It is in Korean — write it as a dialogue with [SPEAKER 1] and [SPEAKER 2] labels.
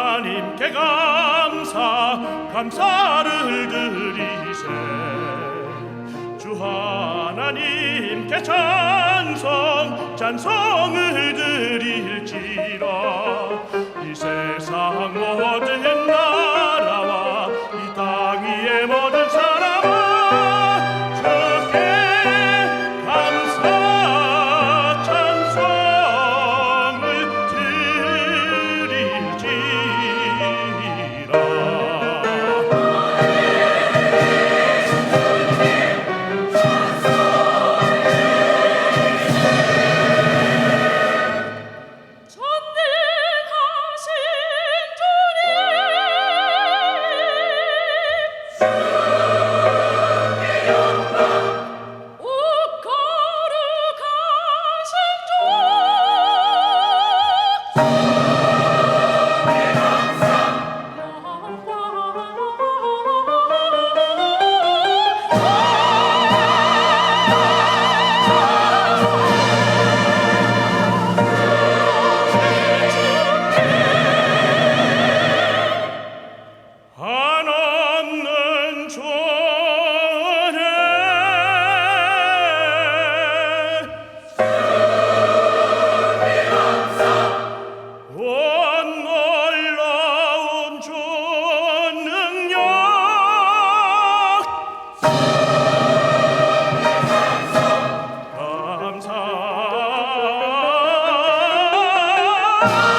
[SPEAKER 1] 하나님께 감사 감사를 드리세. 주 하나님께 찬송 찬송을 드릴지라. 이 세상 모든 Oh!